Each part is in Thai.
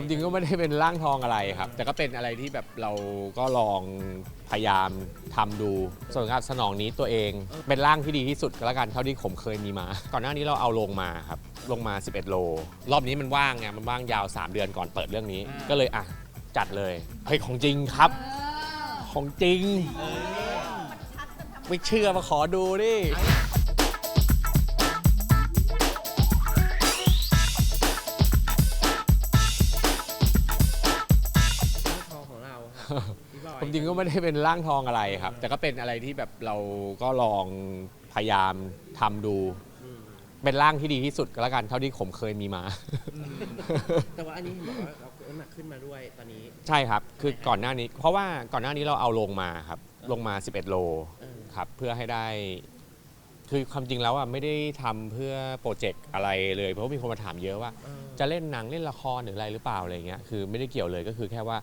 ความจริงก็ไม่ได้เป็นร่างทองอะไรครับ แต่ก็เป็นอะไรที่แบบเราก็ลองพยายามทำดูส่วนการสนองนี้ตัวเอง เป็นร่างที่ดีที่สุดก็แล้วกันเท่าที่ผมเคยมีมา ก่อนหน้านี้เราเอาลงมาครับลงมา 11 โล รอบนี้มันว่างไงมันว่างยาว 3 เดือนก่อนเปิดเรื่องนี้ ก็เลยอะจัดเลยเฮ้ยของจริงครับ ของจริงไม่เชื่อมาขอดูดิ ของเราค่ะพี่บอยความจริงก็ไม่ได้เป็นร่างทองอะไรครับ แต่ก็เป็นอะไรที่แบบเราก็ลองพยายามทำดูอืมเป็นร่างที่ดีที่สุดก็แล้วกันเท่าที่ผมเคยมีมา แต่ว่าอันนี้เห็นบอกว่าเราน้ำหนักขึ้นมาด้วยตอนนี้ ใช่ครับ คือก่อนหน้านี้ เพราะว่าก่อนหน้านี้เราเอาลงมาครับ ลงมา 11 โลเออ ครับ เพื่อให้ได้ คือความจริงแล้วอะไม่ได้ทำเพื่อโปรเจกต์อะไรเลย เพราะว่ามีคนมาถามเยอะว่า เออจะเล่นหนังเล่นละครหรืออะไรหรือเปล่าอะไรเงี้ย คือไม่ได้เกี่ยวเลยก็คือแค่ว่า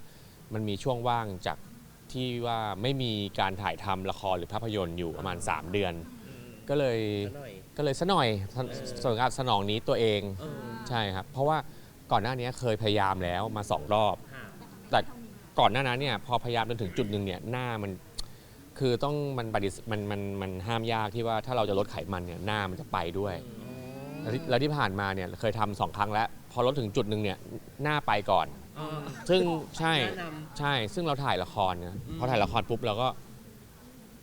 มันมีช่วงว่างจากที่ว่าไม่มีการถ่ายทำละครหรือภาพยนตร์อยู่ประมาณ 3 เดือน ก็เลยซะหน่อย ก็เลยสะหน่อยสเออส่วนการสนองนี้ตัวเองเออ ใช่ครับ เพราะว่าก่อนหน้านี้เคยพยายามแล้วมาสองรอบ ค่ะ แต่ก่อนหน้านั้นเนี่ยพอพยายามจนถึงจุดหนึ่งเนี่ยหน้ามันคือต้องมันปฏิเสมันมันมันห้ามยากที่ว่าถ้าเราจะลดไขมันเนี่ยหน้ามันจะไปด้วย แล้วที่แล้วที่ผ่านมาเนี่ยเคยทำสองครั้งแล้ว พอลดถึงจุดหนึ่งเนี่ยหน้าไปก่อนเออซึ่งใช่แนะนใช่ซึ่งเราถ่ายละครเนี่ยอืมพอถ่ายละครปุ๊บเราก็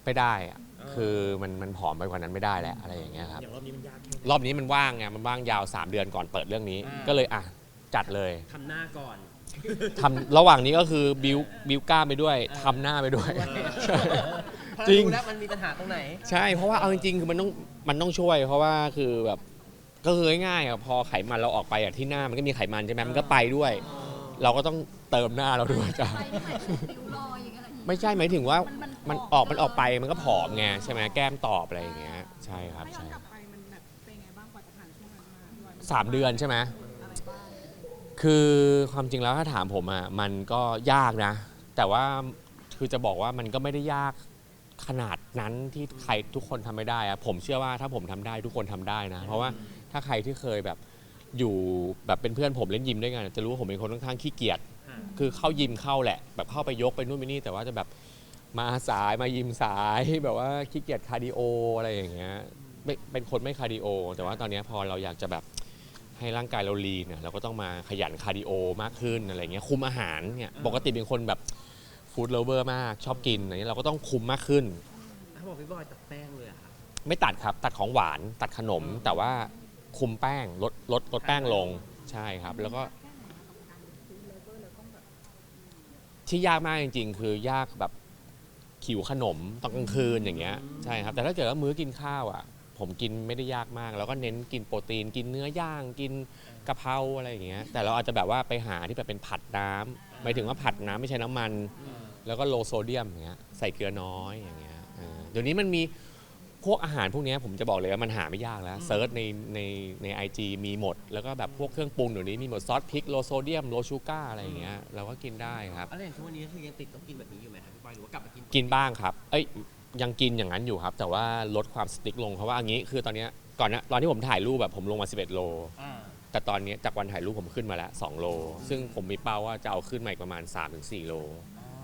ไม่ได้อะเออคือมันมันผอมไปกว่านั้นไม่ได้แล้วอะไรอย่างเงี้ยครับ อย่างรอบนี้มันยากแค่ไหน รอบนี้มันว่างไงมันว่างยาว 3 เดือนก่อนเปิดเรื่องนี้ อ่า ก็เลยอะจัดเลยทำหน้าก่อน ทำระหว่างนี้ก็คือบิวบิวกล้ามไปด้วยทำหน้าไปด้วย ใช่เพราะจริง แล้วมันมีปัญหาตรงไหน ใช่เพราะว่าเอาจริงๆคือมันต้องมันต้องช่วย เพราะว่าคือแบบ ก็คือง่ายๆอะพอไขมันเราออกไปอะที่หน้ามันก็มีไขมันใช่ไหมมันก็ไปด้วย เราก็ต้องเติมหน้าเราด้วยจ้ะ ไปที่ไหนเป็นริ้วรอยอย่างเงี้ยเหรอไม่ใช่หมายถึงว่ามันมันออกมันออกไปมันก็ผอมไงใช่ไหมแก้มตอบอะไรอย่างเงี้ยใช่ครับถ้าย้อนใช่กลับไปมันแบบเป็นไงบ้างกว่าจะผ่านช่วงนั้นมาพี่บอยสามเดือนใช่ไหมอะไรบ้างคือความจริงแล้วถ้าถามผมอะมันก็ยากนะ แต่ว่าคือจะบอกว่ามันก็ไม่ได้ยากขนาดนั้นที่ใครทุกคนทำไม่ได้อะผมเชื่อว่าถ้าผมทำได้ทุกคนทำได้นะ เพราะว่า ถ้าใครที่เคยแบบอยู่แบบเป็นเพื่อนผมเล่นยิมด้วยกันจะรู้ว่าผมเป็นคนค่อนข้างขี้เกียจค่ะคือเข้ายิมเข้าแหละ แบบเข้าไปยกไปนู่นไปนี่ แต่ว่าจะแบบมาสายมายิมสายแบบว่าขี้เกียจคาร์ดิโออะไรอย่างเงี้ยไม่เป็นคนไม่คาร์ดิโอ แต่ว่าตอนเนี้ยพอเราอยากจะแบบให้ร่างกายเราลีนเนี่ยเราก็ต้องมาขยันคาร์ดิโอมากขึ้นอะไรเงี้ยคุมอาหารเนี่ยปกติเป็นคนแบบฟู้ดเลเวอร์มากชอบกินอะไรเงี้ยเราก็ต้องคุมมากขึ้นถ้าบอกพี่บอยตัดแป้งเลยอะค่ะไม่ตัดครับตัดของหวานตัดขนมอืมแต่ว่า คุมแป้งลดลดลดแป้งลงใช่ครับ แล้วก็ที่ยากมากจริง ๆ คือยากแบบขิวขนมตอนกลางคืนอย่างเงี้ยใช่ครับแต่ถ้าเกิดว่ามื้อกินข้าวอะ ผมกินไม่ได้ยากมาก แล้วก็เน้นกินโปรตีน กินเนื้อย่างกินกะเพราอะไรอย่างเงี้ยแต่เราอาจจะแบบว่าไปหาที่แบบเป็นผัดน้ำหมายถึงว่าผัดน้ำไม่ใช้น้ำมัน แล้วก็โลโซเดียมอย่างเงี้ยใส่เกลือน้อยอย่างเงี้ยเออเดี๋ยวนี้มันมี พวกอาหารพวกเนี้ยผมจะบอกเลยว่ามันหาไม่ยากแล้วเซิร์ชในในในไอจมีหมด แล้วก็แบบพวกเครื่องปรุงเดี๋ยวนี้มีหมดซอสพริกโลโซเดียมโลชูการ์อะไรอย่างเงี้ยเราก็กินได้ครับ อะไรอย่างทุกวันนี้คือยังติดต้องกินแบบนี้อยู่ไหมครับพี่บอยหรือว่ากลับมากินกินบ้างครับ เอ้ยยังกินอย่างนั้นอยู่ครับ แต่ว่าลดความสติ๊กลงเพราะว่าอันนี้คือตอนเนี้ยก่อนนะตอนที่ผมถ่ายรูปแบบผมลงมา 11 โล อ่าแต่ตอนเนี้ยจากวันถ่ายรูปผมขึ้นมาแล้ว 2 โล ซึ่งผมมีเป้าว่าจะเอาขึ้นมาอีกประมาณ 3-4 โล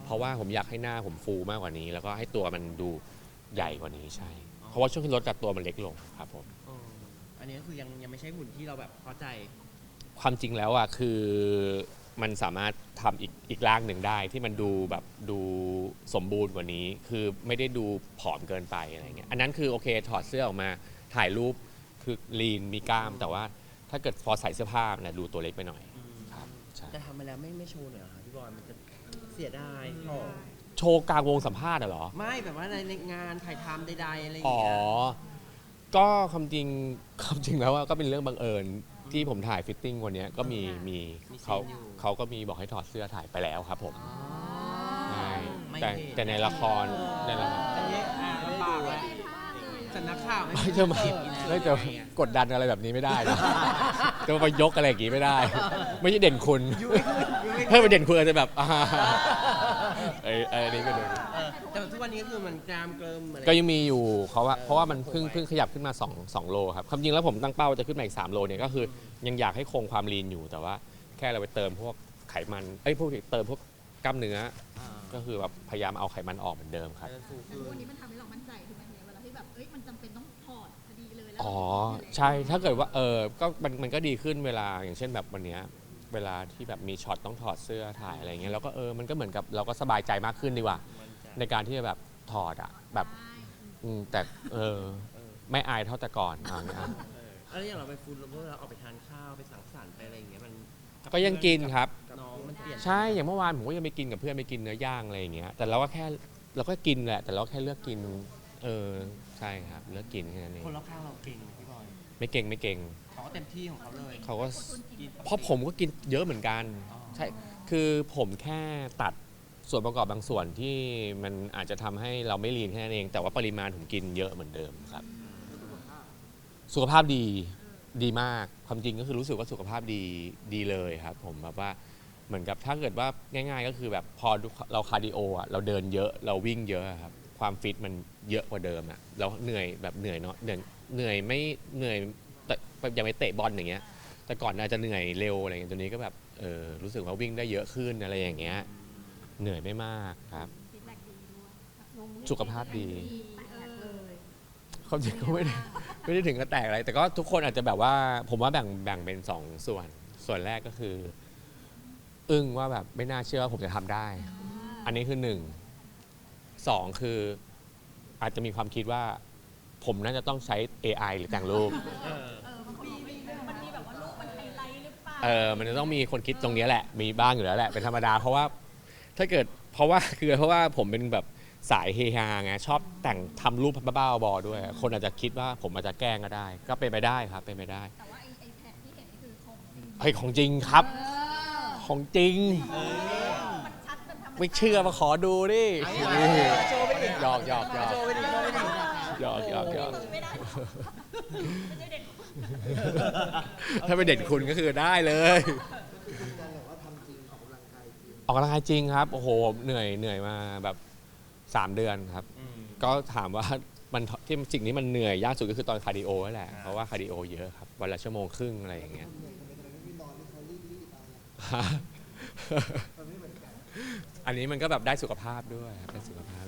เพราะว่าผมอยากให้หน้าผมฟูมากกว่านี้ แล้วก็ให้ตัวมันดูใหญ่กว่านี้ใช่ เพราะว่าช่วงที่ลดจากตัวมันเล็กลงครับผมเอออันนี้ก็คือยังยังไม่ใช่หุ่นที่เราแบบพอใจ ความจริงแล้วอะคือมันสามารถทำอีกอีกร่างหนึ่งได้ที่มันดูแบบดูสมบูรณ์กว่านี้ คือไม่ได้ดูผอมเกินไปอะไรเงี้ยอันนั้นคือโอเคถอดเสื้อออกมาถ่ายรูปคือลีนมีกล้าม แต่ว่าถ้าเกิดพอใส่เสื้อผ้าเนี่ยดูตัวเล็กไปหน่อย ครับใช่ จะทำไปแล้วไม่ไม่โชว์หน่อยเหรอครับพี่บอยมันจะเสียดายขอ โชว์กลางวงสัมภาษณ์อะเหรอ ไม่แบบว่าในในงานถ่ายทำใดๆอะไรอย่างอ๋อ เงี้ยก็ความจริงความจริงแล้วว่าก็เป็นเรื่องบังเอิญที่ผมถ่ายฟิตติ้งวันเนี้ยก็มีมีเขาเขาก็มีบอกให้ถอดเสื้อถ่ายไปแล้วครับผมใช่ไม่แต่เห็นแต่ในละครในละครอันนี้อ่าลำบากแล้วสำนักข่าวไม่จะมาไม่จะกดดันอะไรแบบนี้ไม่ได้นะจะมายกอะไรอย่างงี้ไม่ได้ ไม่ใช่เด่นคุณ ยุ่ยขึ้นยุ่ยถ้าขึ้นเป็นเด่นคุณอาจจะแบบอ่าไอ้ไอ้นี่ก็เลยเออแต่ทุกวันนี้ก็คือมันกรามเกิมอะไรก็ยังมีอยู่เขาว่าเออเพราะว่ามันเพิ่งคงไว้เพิ่งขยับขึ้นมา2 2โลครับความจริงแล้วผมตั้งเป้าจะขึ้นมาอีก3โลเนี่ยก็คือยังอยากให้คงความลีนอยู่แต่ว่า แค่เราไปเติมพวกไขมันเอ้ยพวกเติมพวกกล้ามเนื้อ อ่าก็คือแบบพยายามเอาไขมันออกเหมือนเดิมครับให้มันฟูแต่ขึ้ทุกวันนนี้มันทำให้เรามั่นใจขึ้นไหมเนี่ยเวลาที่แบบ เอ้ย มันจำเป็นต้องถอดพอดีเลยแล้วอ๋อ ใช่ถ้าเกิดว่าเออก็มันมันก็ดีขึ้นเวลาอย่างเช่นแบบวันเนี้ย เวลาที่แบบมีช็อตต้องถอดเสื้อถ่ายอะไรเงี้ยแล้วก็เออมันก็เหมือนกับเราก็สบายใจมากขึ้นดีกว่ามันจะในการที่จะแบบถอดอะแบบใช่อืมแต่เออเออไม่อายเท่าแต่ก่อนอะอย่างเงี้ยเออแล้วอย่างเราไปฟูดแล้วพวกเราออกไปทานข้าวไปสังสรรค์ไปอะไรอย่างเงี้ยมันก็ยังกินครับ น้องมันเปลี่ยนใช่ อย่างเมื่อวานผมก็ยังไปกินกับเพื่อนไปกินเนื้อย่างอะไรอย่างเงี้ย แต่เราก็แค่เราก็กินแหละ แต่เราแค่เลือกกิน เออ ใช่ครับ เลือกกินแค่นั้นเองคนรอบข้างเราเก่งพี่บอย ไม่เก่งไม่เก่ง เขาก็เต็มที่ของเขาเลยเขาก็กินเพราะผมก็กินเยอะเหมือนกันอ๋อใช่คือผมแค่ตัดส่วนประกอบบางส่วนที่มันอาจจะทำให้เราไม่ลีนแค่นั้นเอง แต่ว่าปริมาณผมกินเยอะเหมือนเดิมครับ สุขภาพดีดีมากความจริงก็คือรู้สึกว่าสุขภาพดีดีเลยครับ ผมแบบว่าเหมือนกับถ้าเกิดว่าง่าย ๆ ก็คือแบบพอเราคาร์ดิโออะเราเดินเยอะเราวิ่งเยอะอะครับความฟิตมันเยอะกว่าเดิมอะเราเหนื่อยแบบเหนื่อยเนาะเหนื่อยเหนื่อยไม่เหนื่อย แต่ยังไม่เตะบอลอย่างเงี้ย แต่ก่อนอาจจะเหนื่อยเร็วอะไรอย่างเงี้ยตัวนี้ก็แบบเออรู้สึกว่าวิ่งได้เยอะขึ้นอะไรอย่างเงี้ย เหนื่อยไม่มากครับ ฟีดแบ็กดีด้วยลงสุขภาพดีเออเลยความจริงก็ไม่ได้ไม่ได้ถึงกับแตกอะไร แต่ก็ทุกคนอาจจะแบบว่า ผมว่าแบ่งแบ่งเป็นสองส่วน ส่วนแรกก็คือ อึ้งว่าแบบไม่น่าเชื่อว่าผมจะทำได้ อันนี้คือหนึ่งสองคืออาจจะมีความคิดว่า ผมน่าจะต้องใช้ AI หรือแต่งรูป เออ เปล่าเออมันจะต้องมีคนคิดตรงเนี้ยแหละ มีบ้างอยู่แล้วแหละ เป็นธรรมดา เพราะว่าถ้าเกิดเพราะว่าคือเพราะว่าผมเป็นแบบสายเฮฮาไงชอบแต่งทำรูปบ้าๆบอๆด้วย คนอาจจะคิดว่าผมอาจจะแกล้งก็ได้ ก็เป็นไปได้ครับ เป็นไปได้แต่ว่าไอ้ไอ้แผ่นที่เห็นนี่คือของจริงเฮ้ยของจริงครับ เออของจริง มันชัดเป็นธรรมชาติไม่เชื่อมาขอดูดิโชว์ไปดิหยอกหยอกหยอก โชว์ไปดิโชว์ไปดิ หยอกหยอกหยอกไม่ได้ไม่ใช่เด็กถ้าเป็นเด็กคุณก็คือได้เลยออกกำลังกายจริงครับ โอ้โหเหนื่อยเหนื่อยมาแบบ 3 เดือนครับอืมก็ถามว่ามันที่สิ่งนี้มันเหนื่อยยากสุดก็คือตอนคาร์ดิโอนั่นแหละ เพราะว่าคาร์ดิโอเยอะครับวันละชั่วโมงครึ่งอะไรอย่างเงี้ยอันนี้มันก็แบบได้สุขภาพด้วยครับได้สุขภาพด้วย